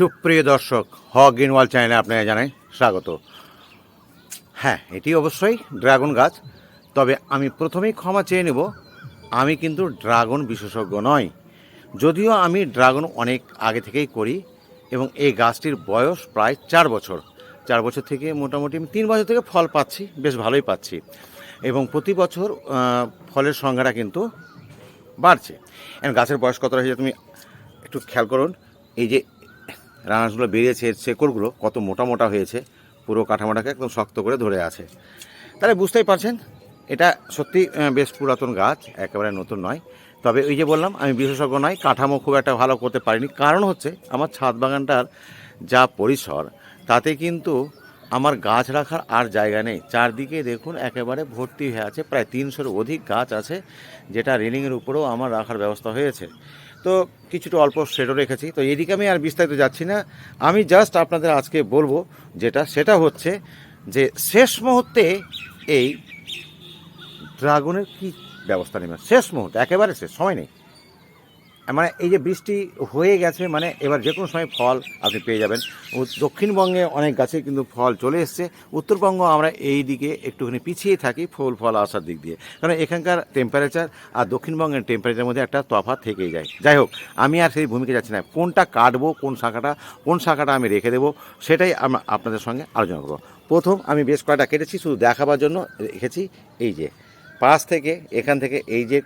সুপ্রিয় দর্শক, হক গ্রিনওয়াল চ্যানেলে আপনাকে জানাই স্বাগত। হ্যাঁ এটি অবশ্যই ড্রাগন গাছ, তবে আমি প্রথমেই ক্ষমা চেয়ে নেব, আমি কিন্তু ড্রাগন বিশেষজ্ঞ নয় যদিও আমি ড্রাগন অনেক আগে থেকেই করি, এবং এই গাছটির বয়স প্রায় চার বছর। চার বছর থেকে মোটামুটি আমি তিন বছর থেকে ফল পাচ্ছি, বেশ ভালোই পাচ্ছি। এবং প্রতি বছর ফলের সংখ্যাটা কিন্তু বাড়ছে। গাছের বয়স কত হয়েছে তুমি একটু খেয়াল করুন। এই যে রানাসগুলো বেরিয়েছে, এর শেকড়গুলো কত মোটা মোটা হয়েছে, পুরো কাঠামোটাকে একদম শক্ত করে ধরে আছে। তাহলে বুঝতেই পারছেন, এটা সত্যি বেশ পুরাতন গাছ, একেবারে নতুন নয়। তবে ওই যে বললাম, আমি বিশেষজ্ঞ নয়, কাঠামো খুব একটা ভালো করতে পারিনি। কারণ হচ্ছে, আমার ছাদ বাগানটার যা পরিসর, তাতে কিন্তু আমার গাছ রাখার আর জায়গা নেই। চারদিকে দেখুন, একেবারে ভর্তি হয়ে আছে, প্রায় তিনশোর অধিক গাছ আছে, যেটা রেলিংয়ের উপরেও আমার রাখার ব্যবস্থা হয়েছে। তো কিছুটা অল্প সেটও রেখেছি। তো এদিকে আমি আর বিস্তারিত যাচ্ছি না। আমি জাস্ট আপনাদের আজকে বলব যেটা, সেটা হচ্ছে যে শেষ মুহূর্তে এই ড্রাগনের কি ব্যবস্থা নেবেন? শেষ মুহূর্তে, একেবারে শেষ, সময় নেই। মানে এই যে বৃষ্টি হয়ে গেছে মানে এবার যে কোনো সময় ফল আপনি পেয়ে যাবেন। দক্ষিণবঙ্গে অনেক গাছে কিন্তু ফল চলে এসছে। উত্তরবঙ্গ আমরা এই দিকে একটুখানি পিছিয়ে থাকি ফুল, ফল আসার দিক দিয়ে। কারণ এখানকার টেম্পারেচার আর দক্ষিণবঙ্গের টেম্পারেচারের মধ্যে একটা তফাৎ থেকেই যায়। যাই হোক, আমি আর সেই ভূমিকা যাচ্ছি না। কোনটা কাটবো, কোন শাখাটা কোন শাখাটা আমি রেখে দেবো, সেটাই আমরা আপনাদের সঙ্গে আলোচনা করব। প্রথম আমি বেশ কয়েকটা কেটেছি, শুধু দেখাবার জন্য রেখেছি। এই যে, পাশ থেকে, এখান থেকে এই যে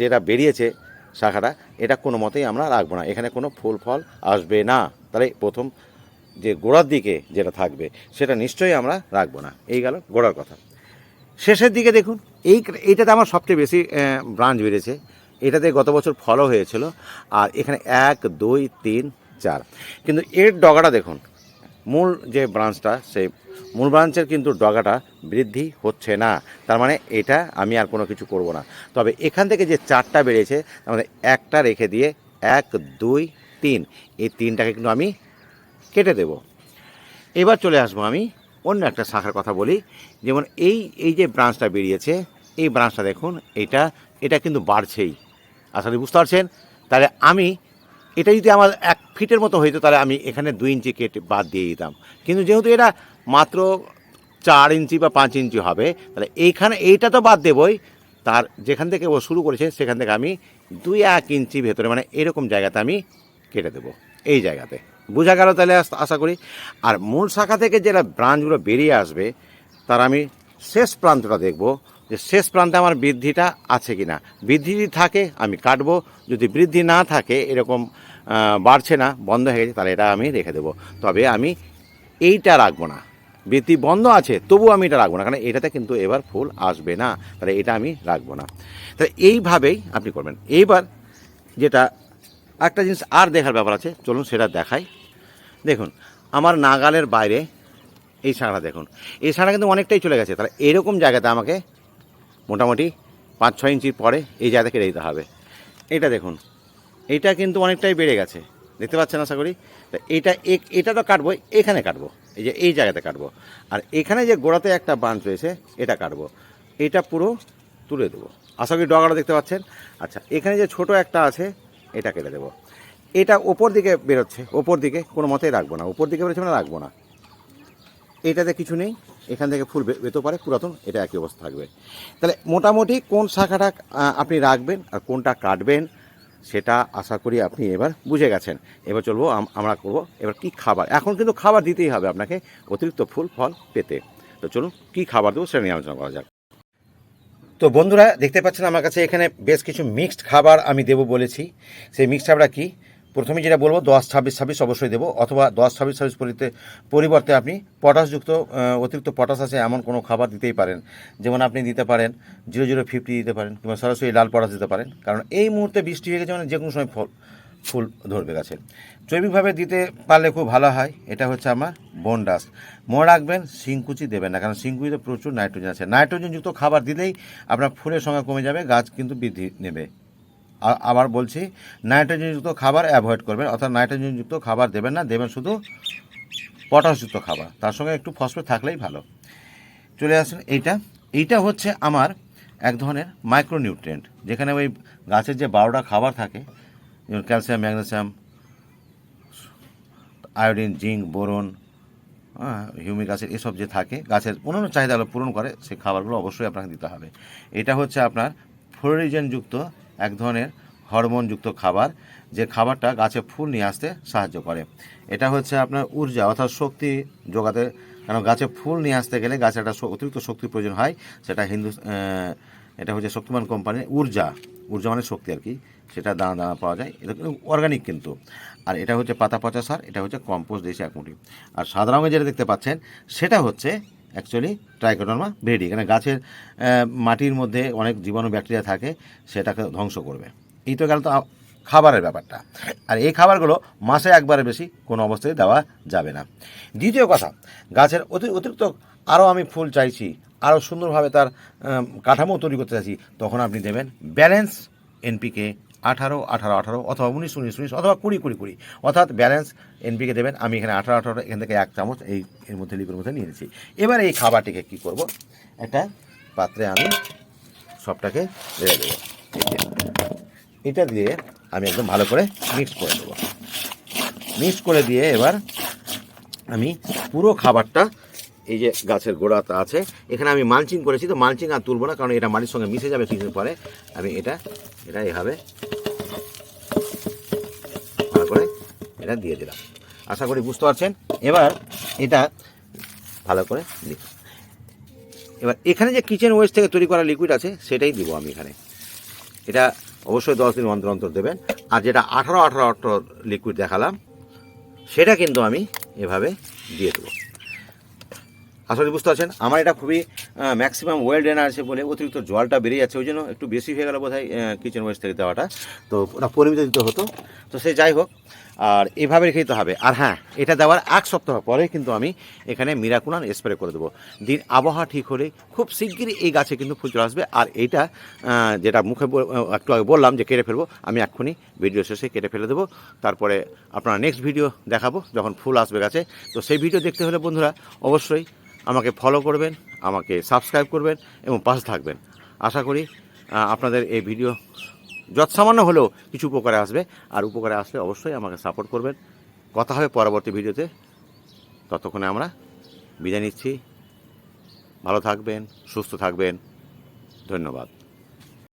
যেটা বেরিয়েছে শাখাটা, এটা কোনো মতেই আমরা রাখব না। এখানে কোনো ফুল ফল আসবে না। তাহলে প্রথম যে গোড়ার দিকে যেটা থাকবে, সেটা নিশ্চয়ই আমরা রাখব না। এই গেল গোড়ার কথা। শেষের দিকে দেখুন, এই এইটাতে আমার সবচেয়ে বেশি ব্রাঞ্চ বেড়েছে। এটাতে গত বছর ফলও হয়েছিল। আর এখানে এক, দুই, তিন, চার। কিন্তু এর ডগাটা দেখুন মূল যে ব্রাঞ্চটা সেই মূল ব্রাঞ্চের কিন্তু ডগাটা বৃদ্ধি হচ্ছে না। তার মানে এটা আমি আর কোনো কিছু করব না। তবে এখান থেকে যে চারটা বেরিয়েছে তার মানে একটা রেখে দিয়ে এক, দুই, তিন, এই তিনটাকে কিন্তু আমি কেটে দেব। এবার চলে আসব আমি অন্য একটা শাখার কথা বলি। যেমন এই এই যে ব্রাঞ্চটা বেরিয়েছে, এই ব্রাঞ্চটা দেখুন, এটা এটা কিন্তু বাড়ছেই। আসলে বুঝতে পারছেন? তাহলে আমি, এটা যদি আমার এক ফিটের মতো হইতো, তাহলে আমি এখানে দুই ইঞ্চি কেটে বাদ দিয়ে দিতাম। কিন্তু যেহেতু এটা মাত্র চার ইঞ্চি বা পাঁচ ইঞ্চি হবে, তাহলে এইখানে এইটা তো বাদ দেবই। তার যেখান থেকে ও শুরু করেছে, সেখান থেকে আমি দুই এক ইঞ্চি ভেতরে মানে এরকম জায়গাতে আমি কেটে দেবো, এই জায়গাতে। বোঝা গেল তাহলে আশা করি। আর মূল শাখা থেকে যেটা ব্রাঞ্চগুলো বেরিয়ে আসবে, তার আমি শেষ প্রান্তটা দেখব। যে শেষ প্রান্তে আমার বৃদ্ধিটা আছে কি না বৃদ্ধি যদি থাকে, আমি কাটবো। যদি বৃদ্ধি না থাকে, এরকম বাড়ছে না, বন্ধ হয়ে গেছে, তাহলে এটা আমি রেখে দেবো। তবে আমি এইটা রাখব না। বৃদ্ধি বন্ধ আছে তবু আমি এটা রাখব না, কারণ এটাতে কিন্তু এবার ফুল আসবে না। তাহলে এটা আমি রাখব না। তাহলে এইভাবেই আপনি করবেন। এইবার যেটা একটা জিনিস আর দেখার ব্যাপার আছে, চলুন সেটা দেখাই। দেখুন, আমার নাগালের বাইরে এই শাঁখা দেখুন। এই শাঁখা কিন্তু অনেকটাই চলে গেছে। তাহলে এরকম জায়গাতে আমাকে মোটামুটি পাঁচ, ছয় ইঞ্চির পরে এই জায়গা কেটে দিতে হবে। এটা দেখুন, এটা কিন্তু অনেকটাই বেড়ে গেছে। দেখতে পাচ্ছেন আশা করি? এক- এটা তো কাটবো, এখানে কাটবো, এই যে এই জায়গাতে কাটবো। আর এখানে যে গোড়াতে একটা বাঁধ রয়েছে, এটা কাটবো। এটা পুরো তুলে দেবো। আশা করি ডগাটা দেখতে পাচ্ছেন? আচ্ছা এখানে যে ছোট একটা আছে, এটা কেটে দেবো। এটা ওপর দিকে বেরোচ্ছে, ওপর দিকে কোনো মতেই রাখব না। ওপর দিকে বেরোচ্ছে মানে রাখব না। এটাতে কিছু নেই। এখান থেকে ফুল বে- বেরোতে পারে, পুরাতন, এটা একই অবস্থা থাকবে। তাহলে মোটামুটি কোন শাখাটা আপনি রাখবেন আর কোনটা কাটবেন, সেটা আশা করি আপনি এবার বুঝে গেছেন। এবার চলবো, আম- আমরা করব, এবার কি খাবার? এখন কিন্তু খাবার দিতেই হবে আপনাকে, অতিরিক্ত ফুল, ফল পেতে। তো চলুন, কি খাবার দেবো সেটা নিয়ে আলোচনা করা যাক। তো বন্ধুরা, দেখতে পাচ্ছেন আমার কাছে এখানে বেশ কিছু মিক্সড খাবার আমি দেবো বলেছি। সেই মিক্সড খাবারটা কি? প্রথমে যেটা বলব, দশ ছাব্বিশ ছাব্বিশ অবশ্যই দেবো, অথবা দশ ছাব্বিশ ছাব্বিশ পরিতে, পরিবর্তে আপনি পটাশযুক্ত অতিরিক্ত পটাশ আছে এমন কোনো খাবার দিতেই পারেন। যেমন আপনি দিতে পারেন, জিরো জিরো ফিফটি দিতে পারেন, কিংবা সরাসরি লাল পটাশ দিতে পারেন। কারণ এই মুহূর্তে বৃষ্টি হয়ে গেছে মানে যে কোনো সময় ফল, ফুল ধরবে গাছে। জৈবিকভাবে দিতে পারলে খুব ভালো হয়, এটা হচ্ছে আমার বনডাস মনে রাখবেন, শিংকুচি দেবেন না, কারণ শিংকুচিতে প্রচুর নাইট্রোজেন আছে। নাইট্রোজেনযুক্ত খাবার দিলেই আপনার ফুলের সংখ্যা কমে যাবে, গাছ কিন্তু বৃদ্ধি নেবে। আবার বলছি নাইট্রোজেনযুক্ত খাবার অ্যাভয়েড করবেন, অর্থাৎ নাইট্রোজেনযুক্ত খাবার দেবেন না, দেবেন শুধু পটাশযুক্ত খাবার। তার সঙ্গে একটু ফসফেট থাকলেই ভালো। চলে আসুন এইটা। এইটা হচ্ছে আমার এক ধরনের মাইক্রোনিউট্রিয়েন্ট যেখানে ওই গাছের যে বারোটা খাবার থাকে, যেমন calcium magnesium iodine zinc boron humic acid এসব যে থাকে, গাছের অন্যান্য চাহিদাগুলো পূরণ করে সেই খাবারগুলো অবশ্যই আপনাকে দিতে হবে। এটা হচ্ছে আপনার ফ্লোরিজেনযুক্ত এক ধরনের হরমোনযুক্ত খাবার যে খাবারটা গাছে ফুল নিয়ে আসতে সাহায্য করে। এটা হচ্ছে আপনার ঊর্জা অর্থাৎ শক্তি যোগাতে। কারণ গাছে ফুল নিয়ে আসতে গেলে গাছের একটা অতিরিক্ত শক্তির প্রয়োজন হয়, সেটা হিন্দু এটা হচ্ছে শক্তিমান কোম্পানির ঊর্জা। ঊর্জা মানে শক্তি আর কি, সেটা দানা দানা পাওয়া যায়। এটা অর্গানিক কিন্তু। আর এটা হচ্ছে পাতা পচা সার, এটা হচ্ছে কম্পোস্ট দিয়েছে এক মুঠি। আর সাদা রঙের যেটা দেখতে পাচ্ছেন, সেটা হচ্ছে অ্যাকচুয়ালি ট্রাইকোডর্মা ব্রেডি, এখানে গাছের মাটির মধ্যে অনেক জীবাণু ব্যাকটেরিয়া থাকে, সেটাকে ধ্বংস করবে। এই তো গেল তো খাবারের ব্যাপারটা। আর এই খাবারগুলো মাসে একবারে বেশি কোনো অবস্থায় দেওয়া যাবে না। দ্বিতীয় কথা, গাছের অতি, অতিরিক্ত আরও আমি ফুল চাইছি, আরও সুন্দরভাবে তার কাঠামো তৈরি করতে চাইছি, তখন আপনি দেবেন ব্যালেন্স এনপিকে আঠারো আঠারো আঠারো, অথবা উনিশ উনিশ উনিশ, অথবা কুড়ি কুড়ি কুড়ি। অর্থাৎ ব্যালেন্স এনপিকে দেবেন। আমি এখানে আঠারো আঠারো, এখান থেকে এক চামচ এই এর মধ্যে লিকুর মধ্যে নিয়ে নিয়েছি এবার এই খাবারটিকে কী করব? একটা পাত্রে আমি সবটাকে ঢেলে দেবো। এটা দিয়ে আমি একদম ভালো করে মিক্স করে দেবো। মিক্স করে দিয়ে এবার আমি পুরো খাবারটা এই যে গাছের গোড়াটা আছে, এখানে আমি মালচিং করেছি, তো মালচিং আর তুলবো না, কারণ এটা মাটির সঙ্গে মিশে যাবে কিছুদিন পরে। আমি এটা এটা এভাবে ভালো করে এটা দিয়ে দিলাম। আশা করি বুঝতে পারছেন? এবার এটা ভালো করে দিই। এবার এখানে যে কিচেন ওয়েস্ট থেকে তৈরি করা লিকুইড আছে, সেটাই দিব আমি এখানে। এটা অবশ্যই দশ দিন অন্তর অন্তর দেবেন। আর যেটা আঠারো আঠারো আঠারো লিকুইড দেখালাম, সেটা কিন্তু আমি এভাবে দিয়ে দেবো। আসলে বুঝতে পারছেন। আমার এটা খুবই ম্যাক্সিমাম ওয়েল ড্রেন আছে বলে অতিরিক্ত জলটা বেরিয়ে যাচ্ছে ওই জন্য একটু বেশি হয়ে গেল বোধ হয় কিচেন ওয়েস্ট থেকে দেওয়াটা। তো ওটা পরিমিত দিতে হতো। তো সে যাই হোক, আর এভাবে রেখে দিতে হবে। আর হ্যাঁ এটা দেওয়ার এক সপ্তাহ পরে কিন্তু আমি এখানে মিরাকুলান স্প্রে করে দেবো। দিন আবহাওয়া ঠিক হলে খুব শিগগিরই এই গাছে কিন্তু ফুল চলে আসবে। আর এইটা যেটা মুখে একটু আগে বললাম যে কেটে ফেলব, আমি এক্ষুনি ভিডিও শেষে কেটে ফেলে দেবো। তারপরে আপনারা নেক্সট ভিডিও দেখাবো, যখন ফুল আসবে গাছে। তো সেই ভিডিও দেখতে হলে বন্ধুরা, অবশ্যই আমাকে ফলো করবেন, আমাকে সাবস্ক্রাইব করবেন এবং পাশে থাকবেন। আশা করি আপনাদের এই ভিডিও যৎসামান্য হলেও কিছু উপকারে আসবে। আর উপকারে আসলে অবশ্যই আমাকে সাপোর্ট করবেন। কথা হবে পরবর্তী ভিডিওতে ততক্ষণে আমরা বিদায় নিচ্ছি। ভালো থাকবেন, সুস্থ থাকবেন। ধন্যবাদ।